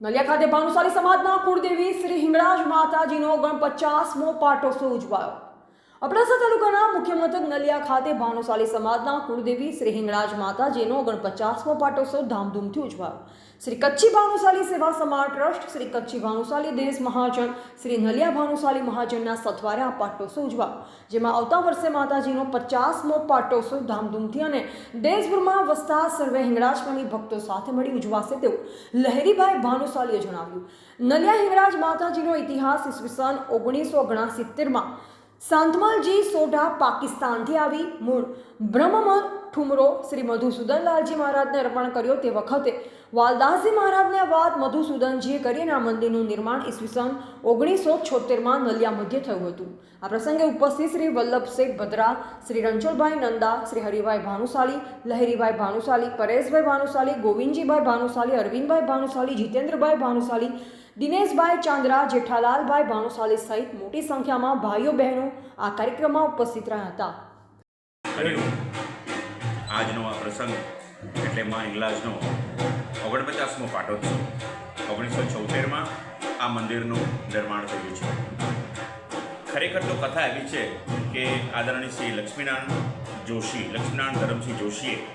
નલિયા ખાતે ભાનુશાલી સમાજના કુળદેવી શ્રી હિંગળાજ માતાજીનો ઓગણપચાસમો પાટોત્સવ ઉજવાયો. અબડાસા તાલુકાના મુખ્ય મથક નલિયા ખાતે ભાનુશાલી સમાજના કુળદેવી શ્રી હિંગળાજ માતાજીનો ઓગણપચાસમો પાટોત્સવ ધામધૂમથી ઉજવાયો. શ્રી કચ્છી ભાનુશાલી સેવા સમાજ ટ્રસ્ટ, શ્રી કચ્છી ભાનુશાલી દેશ મહાજન, શ્રી નલિયા ભાનુશાલી મહાજનના સથવારે આ પાટોત્સવ ઉજવાયો, જેમાં આવતા વર્ષે માતાજીનો પચાસમો પાટોત્સવ ધામધૂમથી અને દેશભરમાં વસતા સર્વે હિંગળાજપ્રેમી ભક્તો સાથે મળી ઉજવાશે તેવું લહેરીભાઈ ભાનુશાલીએ જણાવ્યું. નલિયા હિંગળાજ માતાજીનો ઇતિહાસ ઈસવીસન ઓગણીસો ઓગણસિત્તેરમાં સાંતમલજી સોઢા પાકિસ્તાનથી આવી. મૂળ બ્રહ્મમન ઠુમરો શ્રી મધુસૂદનલાલજી મહારાજને અર્પણ કર્યો તે વખતે વાલદાસજી મહારાજને આ વાત મધુસૂદનજીએ કરીને આ મંદિરનું નિર્માણ ઈસવીસન ઓગણીસો છોતેરમાં નલિયા મધ્ય થયું હતું. આ પ્રસંગે ઉપસ્થિત શ્રી વલ્લભશેખ ભદ્રા, શ્રી રણછોડભાઈ નંદા, શ્રી હરિભાઈ ભાનુશાલી, લહેરીભાઈ ભાનુશાલી, પરેશભાઈ ભાનુશાલી, ગોવિંદજીભાઈ ભાનુશાલી, અરવિંદભાઈ ભાનુશાલી, જીતેન્દ્રભાઈ ભાનુશાલી, દિનેશભાઈ ચાંદ્રા, જેઠાલાલભાઈ ભાનુશાલી સહિત મોટી સંખ્યામાં ભાઈઓ, બહેનો આ કાર્યક્રમમાં ઉપસ્થિત રહ્યા હતા. આજનો આ પ્રસંગ એટલે માં ઇંગલાજનો ઓગણપચાસમો પાટોત્સવ. ઓગણીસો છોતેરમાં આ મંદિરનું નિર્માણ થયું છે. ખરેખર તો કથા એવી છે કે આદરણીય શ્રી લક્ષ્મીનારાયણ જોશી, લક્ષ્મીનારાયણ ધરમસિંહ જોશીએ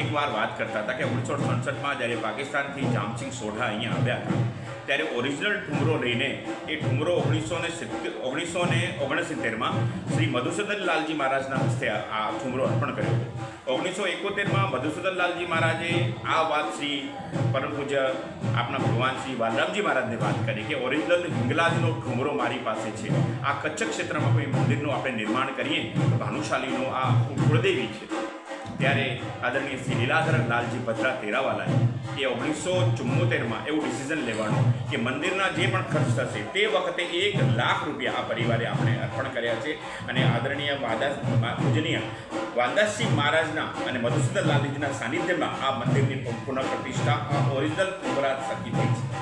એકવાર વાત કરતા હતા કે ઓગણીસો સડસઠમાં જ્યારે પાકિસ્તાનથી જામસિંગ સોઢા અહીંયા આવ્યા હતા, ત્યારે ઓરિજિનલ ઠુમરો લઈને એ ઠુમરો ઓગણીસો ને સિત્તેર, ઓગણીસો ને ઓગણસિત્તેરમાં શ્રી મધુસૂદન લાલજી મહારાજના હસ્તે આ ઠુમરો અર્પણ કર્યો હતો. ઓગણીસો એકોતેરમાં મધુસૂદન લાલજી મહારાજે આ વાત શ્રી પરમ પૂજ્ય આપણા ભગવાન શ્રી બાલરામજી મહારાજને વાત કરી કે ઓરિજિનલ હિંગલાજનો ઠુમરો મારી પાસે છે. આ કચ્છ ક્ષેત્રમાં કોઈ મંદિરનું આપણે નિર્માણ કરીએ તો ભાનુશાલીનો આ કુળદેવી છે. ત્યારે આદરણીય શ્રી લીલાધર લાલજી ભદ્રા તેરાવાલાએ એ ઓગણીસો ચુમ્મોતેરમાં એવું ડિસિઝન લેવાનું કે મંદિરના જે પણ ખર્ચ થશે તે વખતે એક લાખ રૂપિયા આ પરિવારે આપણે અર્પણ કર્યા છે. અને આદરણીય વાદાસ મા- પૂજનીય વાલદાસજી મહારાજના અને મધુસૂદન લાલજીના સાનિધ્યમાં આ મંદિરની પુનઃપ્રતિષ્ઠા આ ઓરિજિનલ કુંભરાજ સકી થઈ છે.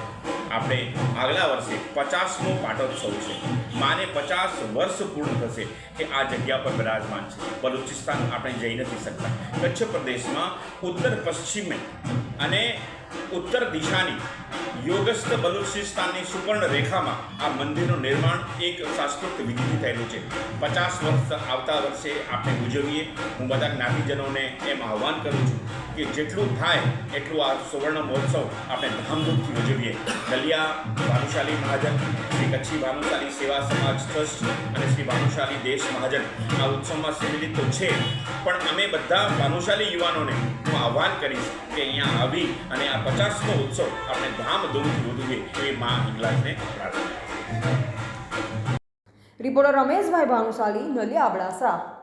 આપણે આગલા વર્ષે પચાસમો પાટોત્સવ છે. માને પચાસ વર્ષ પૂર્ણ થશે કે આ જગ્યા પર બિરાજમાન છે. બલુચિસ્તાન આપણે જઈ નથી શકતા. કચ્છ પ્રદેશમાં ઉત્તર પશ્ચિમે અને ઉત્તર દિશાની યોગસ્થ બલુચિસ્તાનની સુવર્ણ રેખામાં આ મંદિરનું નિર્માણ એક શાસ્ત્રોક્ત વિધિથી થયેલું છે. પચાસ વર્ષ આવતા વર્ષે આપણે ઉજવીએ હું બધા જ્ઞાતિજનોને એમ આહ્વાન કરું છું કે જેટલું થાય એટલું આ સુવર્ણ મહોત્સવ આપણે ધામધૂમથી ઉજવીએ. દલિયા ભાનુશાલી મહાજન, શ્રી કચ્છી ભાનુશાલી સેવા સમાજ ટ્રસ્ટ અને શ્રી ભાનુશાલી દેશ મહાજન આ ઉત્સવમાં સંમિલિત તો છે. પણ અમે બધા ભાનુશાલી યુવાનોને હું આહ્વાન કરીશ કે અહીંયા આવી અને આ પચાસમો ઉત્સવ આપણે ધામધૂમથી ઉજવીએ એ મા ઇંગ્લાજને પ્રાર્થના રિપોર્ટર રમેશભાઈ ભાનુશાલી નલિયા અબડાસા